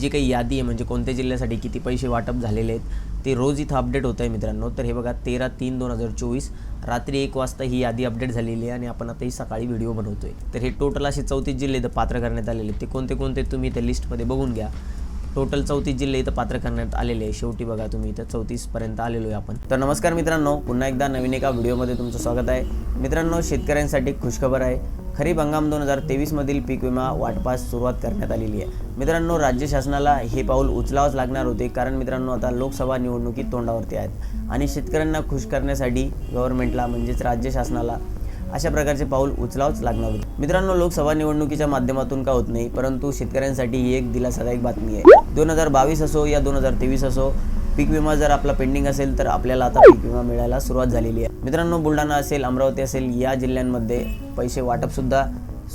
जी काही यादी आहे म्हणजे कोणत्या जिल्ह्यासाठी किती पैसे वाटप झालेले आहेत ते रोज इथं अपडेट होत आहे मित्रांनो. तर हे बघा तेरा तीन दोन हजार चोवीस रात्री एक वाजता ही यादी अपडेट झालेली आहे आणि आपण आता ही सकाळी व्हिडिओ बनवतोय. तर हे टोटल असे चौतीस जिल्हे पात्र करण्यात आलेले आहेत. ते कोणते कोणते तुम्ही त्या लिस्टमध्ये बघून घ्या. टोटल चौतीस जिल्हे इथं पात्र करण्यात आलेले आहे शेवटी बघा तुम्ही इथं चौतीसपर्यंत आलेलो आहे आपण. तर नमस्कार मित्रांनो पुन्हा एकदा नवीन एका व्हिडिओमध्ये तुमचं स्वागत आहे. मित्रांनो शेतकऱ्यांसाठी खुशखबर आहे. खरीप हंगाम दोन हजार तेवीसमधील पीक विमा वाटपास सुरुवात करण्यात आलेली आहे. मित्रांनो राज्य शासनाला हे पाऊल उचलावंच लागणार होते कारण मित्रांनो आता लोकसभा निवडणुकीत तोंडावरती आहेत. आणि शेतकऱ्यांना खुश करण्यासाठी गव्हर्नमेंटला म्हणजेच राज्य शासनाला अशा प्रकारचे पाऊल उचलावंच लागणार होते. मित्रांनो लोकसभा निवडणुकीच्या माध्यमातून का होत नाही परंतु शेतकऱ्यांसाठी ही एक दिलासादायक बातमी आहे. दोन हजार बावीस असो या दोन हजार तेवीस असो पीक विमा जर आपला पेंडिंग असेल तर आपल्याला आता पीक विमा मिळायला सुरुवात झालेली आहे. मित्रांनो बुलढाणा असेल अमरावती असेल या जिल्ह्यांमध्ये पैसे वाटपसुद्धा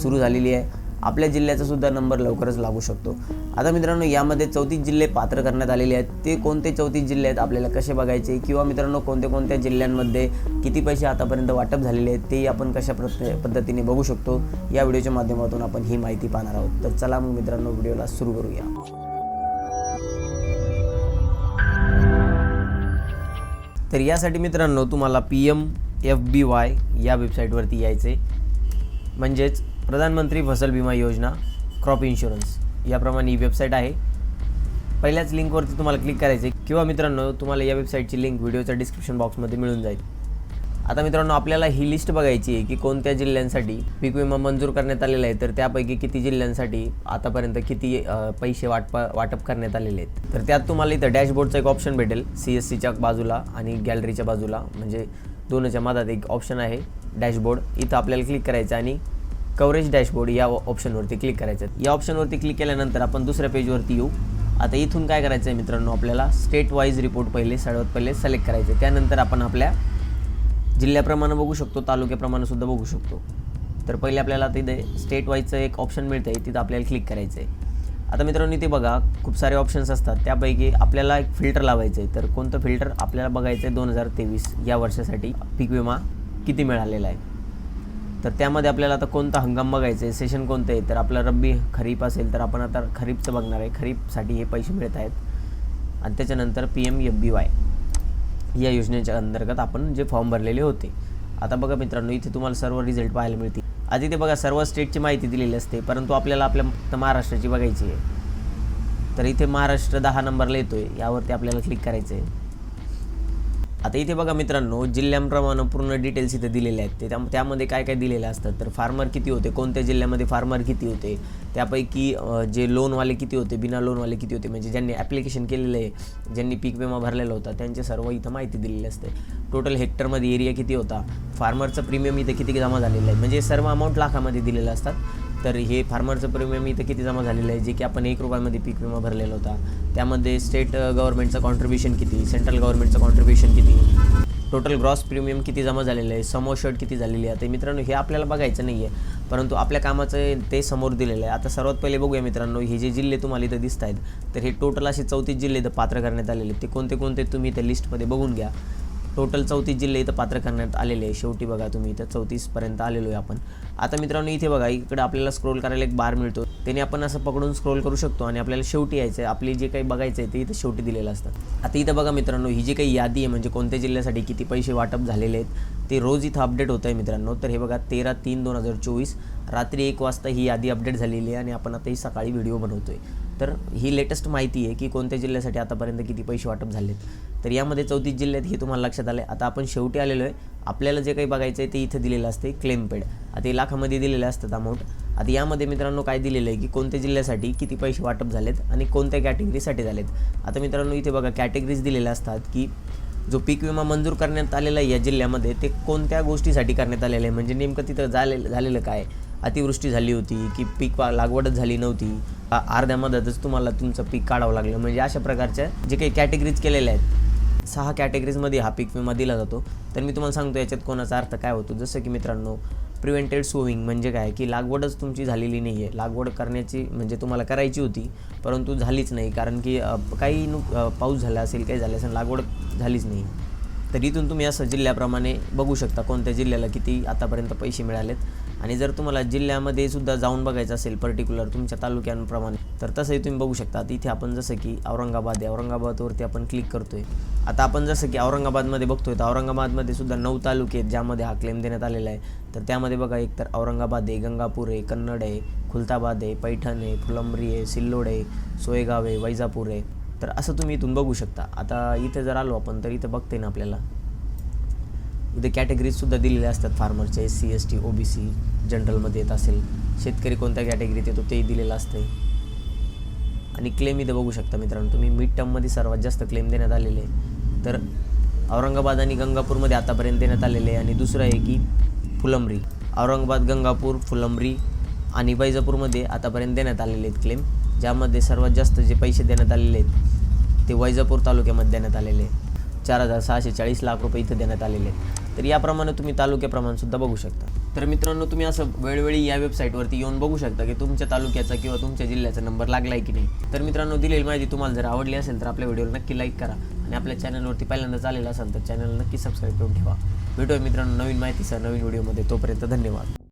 सुरू झालेली आहे. आपल्या जिल्ह्याचा सुद्धा नंबर लवकरच लागू शकतो. आता मित्रांनो यामध्ये चौतीस जिल्हे पात्र करण्यात आलेले आहेत. ते कोणते चौतीस जिल्हे आहेत आपल्याला कसे बघायचे? किंवा मित्रांनो कोणत्या कोणत्या जिल्ह्यांमध्ये किती पैसे आतापर्यंत वाटप झालेले आहेत? ते आपण कशा पद्धतीने बघू शकतो? या व्हिडिओच्या माध्यमातून आपण ही माहिती पाहणार आहोत. तर चला मग मित्रांनो व्हिडिओला सुरू करूया. तर यासाठी मित्रांनो तुम्हाला P M F B Y या वेबसाईटवरती यायचे म्हणजेच प्रधानमंत्री फसल विमा योजना क्रॉप इन्शुरन्स. याप्रमाणे ही वेबसाईट आहे. पहिल्याच लिंकवरती तुम्हाला क्लिक करायचे किंवा मित्रांनो तुम्हाला या वेबसाईटची लिंक व्हिडिओच्या डिस्क्रिप्शन बॉक्समध्ये मिळून जाईल. आता मित्रांनो आपल्याला ही लिस्ट बघायची आहे की कोणत्या जिल्ह्यांसाठी पीक विमा मंजूर करण्यात आलेला आहे. तर त्यापैकी किती जिल्ह्यांसाठी आतापर्यंत किती पैसे वाटपा वाटप करण्यात आलेले आहेत. तर त्यात तुम्हाला इथं डॅशबोर्डचं एक ऑप्शन भेटेल. सी एस सीच्या बाजूला आणि गॅलरीच्या बाजूला. म्हणजे दोनच्या मधात एक ऑप्शन आहे डॅशबोर्ड. इथं आपल्याला क्लिक करायचं आणि कवरेज डॅशबोर्ड या ऑप्शनवरती क्लिक करायचं. आहे. या ऑप्शनवरती क्लिक केल्यानंतर आपण दुसऱ्या पेजवरती येऊ. आता इथून काय करायचं आहे मित्रांनो आपल्याला? स्टेट वाईज रिपोर्ट पहिले सर्वात पहिले सिलेक्ट करायचे. त्यानंतर आपण आपल्या जिल्ह्याप्रमाणे बघू शकतो तालुक्याप्रमाणे सुद्धा बघू शकतो. तर पहिले आपल्याला तिथे स्टेट वाईजचं एक ऑप्शन मिळतं आहे तिथं आपल्याला क्लिक करायचं आहे आता मित्रांनो इथे बघा खूप सारे ऑप्शन्स असतात. त्यापैकी आपल्याला एक फिल्टर लावायचं आहे तर कोणतं फिल्टर आपल्याला बघायचं आहे दोन हजार तेवीस या वर्षासाठी? पीक विमा किती मिळालेला आहे? तर त्यामध्ये आपल्याला आता कोणता हंगाम बघायचा आहे? सेशन कोणतं आहे तर आपलं रब्बी खरीप असेल तर आपण आता खरीपचं बघणार आहे. खरीपसाठी हे पैसे मिळत आहेत. आणि त्याच्यानंतर P M F B Y या योजनेच्या अंतर्गत आपण जे फॉर्म भरलेले होते. आता बघा मित्रांनो इथे तुम्हाला सर्व रिझल्ट पाहायला मिळतील. आधी ते बघा सर्व स्टेटची माहिती दिलेली असते परंतु आपल्याला आपल्या फक्त महाराष्ट्राची बघायची आहे. तर इथे महाराष्ट्र दहा नंबरला येतो आहे यावरती आपल्याला क्लिक करायचं आहे आता इथे बघा मित्रांनो जिल्ह्यांप्रमाणे पूर्ण डिटेल्स इथे दिलेले आहेत. ते त्या- त्यामध्ये काय काय दिलेले असतात तर फार्मर किती होते? कोणत्या जिल्ह्यामध्ये फार्मर किती होते? त्यापैकी जे लोनवाले किती होते? बिना लोनवाले किती होते? म्हणजे ज्यांनी ॲप्लिकेशन केलेलं आहे ज्यांनी पीक विमा भरलेला होता त्यांचे सर्व इथं माहिती दिलेली असते. टोटल हेक्टरमध्ये एरिया किती होता? फार्मरचं प्रीमियम इथे किती जमा झालेलं आहे? म्हणजे सर्व अमाऊंट लाखामध्ये दिलेलं असतात. तर हे फार्मरचं प्रीमियम इथं किती जमा झालेलं आहे जे की आपण एक रुपयामध्ये पीक विमा भरलेला होता. त्यामध्ये स्टेट गव्हर्नमेंटचं कॉन्ट्रीब्युशन किती सेंट्रल गव्हर्नमेंटचं कॉन्ट्रीब्युशन किती टोटल ग्रॉस प्रीमियम किती जमा झालेलं आहे समोशर्ट किती झालेली आहे. तर मित्रांनो हे आपल्याला बघायचं नाही आहे परंतु आपल्या कामाचं ते समोर दिलेलं आहे. आता सर्वात पहिले बघूया मित्रांनो हे जे जिल्हे तुम्हाला इथं दिसत आहेत तर हे टोटल असे चौतीस जिल्हे इथं पात्र करण्यात आलेले आहेत. ते कोणते कोणते तुम्ही त्या लिस्टमध्ये बघून घ्या. टोटल चौतीस जिल्हे इथं पात्र करण्यात आलेले आहे शेवटी बघा तुम्ही इथं चौतीसपर्यंत आलेलो आहे आपण. आता मित्रांनो इथे बघा इकडे आपल्याला स्क्रोल करायला एक बार मिळतो. त्याने आपण असं पकडून स्क्रोल करू शकतो आणि आपल्याला शेवटी यायचं आहे. आपली जे काही बघायचं आहे ते इथं शेवटी दिलेलं असतं. आता इथं बघा मित्रांनो ही जी काही यादी आहे म्हणजे कोणत्या जिल्ह्यासाठी किती पैसे वाटप झालेले आहेत ते रोज इथं अपडेट होत आहे मित्रांनो. तर हे बघा तेरा तीन दोन हजार चोवीस रात्री एक वाजता ही यादी अपडेट झालेली आहे आणि आपण आता ही सकाळी व्हिडिओ बनवतो आहे तर ही लेटेस्ट माहिती आहे की कोणत्या जिल्ह्यासाठी आतापर्यंत किती पैसे वाटप झालेत. तर यामध्ये चौतीस जिल्ह्यात हे तुम्हाला लक्षात आलं आहे आता आपण शेवटी आलेलो आहे. आपल्याला जे काही बघायचं आहे ते इथं दिलेलं असते क्लेम पेड आता हे लाखामध्ये दिलेलं असतात अमाऊंट आता यामध्ये मित्रांनो काय दिलेलं आहे की कोणत्या जिल्ह्यासाठी किती पैसे वाटप झालेत आणि कोणत्या कॅटेगरीसाठी झालेत. आता मित्रांनो इथे बघा कॅटेगरीज दिलेल्या असतात की जो पीक विमा मंजूर करण्यात आलेला आहे या जिल्ह्यामध्ये ते कोणत्या गोष्टीसाठी करण्यात आलेलं आहे? म्हणजे नेमकं तिथं झालेलं झालेलं काय? अतिवृष्टी झाली होती की पीक वा- लागवडच झाली नव्हती. अर्ध्या मधातच तुम्हाला तुमचं पीक काढावं लागलं. म्हणजे अशा प्रकारच्या जे काही कॅटेगरीज केलेल्या आहेत सहा कॅटेगरीजमध्ये हा पीक विमा दिला जातो. तर मी तुम्हाला सांगतो याच्यात कोणाचा अर्थ काय होतो. जसं की मित्रांनो प्रिव्हेंटेड सोविंग म्हणजे काय? की लागवडच तुमची झालेली नाही आहे. लागवड करण्याची म्हणजे तुम्हाला करायची होती परंतु झालीच नाही. कारण की काही नु पाऊस झाला असेल काही झालं असेल लागवड झालीच नाही. तर इथून तुम्ही असं जिल्ह्याप्रमाणे बघू शकता कोणत्या जिल्ह्याला किती आतापर्यंत पैसे मिळालेत. आणि जर तुम्हाला जिल्ह्यामध्ये सुद्धा जाऊन बघायचं असेल पर्टिक्युलर तुमच्या तालुक्यांप्रमाणे तर तसंही तुम्ही बघू शकता. इथे आपण जसं की औरंगाबाद आहे. औरंगाबादवरती आपण क्लिक करतोय. आता आपण जसं की औरंगाबादमध्ये बघतोय तर औरंगाबादमध्ये सुद्धा नऊ तालुके आहेत ज्यामध्ये हा क्लेम देण्यात आलेला आहे. तर त्यामध्ये बघा एक तर औरंगाबाद आहे गंगापूर आहे कन्नड आहे खुलताबाद आहे पैठण आहे फुलंब्री आहे सिल्लोड आहे सोयगाव आहे वैजापूर आहे. तर असं तुम्ही इथून बघू शकता. आता इथे जर आलो आपण तर इथं बघते ना आपल्याला. इथे कॅटेगरीजसुद्धा दिलेल्या असतात. फार्मरचे S C S T O B C जनरलमध्ये येत असेल. शेतकरी कोणत्या कॅटेगरीत येतो तेही दिलेलं असते आणि क्लेम इथे बघू शकता मित्रांनो तुम्ही मिड टर्ममध्ये सर्वात जास्त क्लेम देण्यात आलेले आहे. तर औरंगाबाद आणि गंगापूरमध्ये आतापर्यंत देण्यात आलेले आहे. आणि दुसरं आहे की फुलंब्री. औरंगाबाद गंगापूर फुलंब्री आणि वैजापूरमध्ये आतापर्यंत देण्यात आलेले आहेत क्लेम ज्यामध्ये सर्वात जास्त जे पैसे देण्यात आलेले आहेत ते वैजापूर तालुक्यामध्ये देण्यात आलेले आहे चार हजार सहाशे चाळीस लाख रुपये इथं देण्यात आलेले आहेत. तर याप्रमाणे तुम्ही तालुक्याप्रमाणेसुद्धा बघू शकता. तर मित्रांनो तुम्ही असं वेळोवेळी या वेबसाईटवरती येऊन बघू शकता की तुमच्या तालुक्याचा किंवा तुमच्या जिल्ह्याचा नंबर लागला आहे की नाही. तर मित्रांनो दिलेली माहिती तुम्हाला जर आवडली असेल तर आपल्या व्हिडिओला नक्की लाईक करा. आणि आपल्या चॅनलवरती पहिल्यांदा आलेला असाल तर चॅनल नक्की सबस्क्राईब करून ठेवा. भेटूया मित्रांनो नवीन माहितीसह नवीन व्हिडिओमध्ये तोपर्यंत धन्यवाद.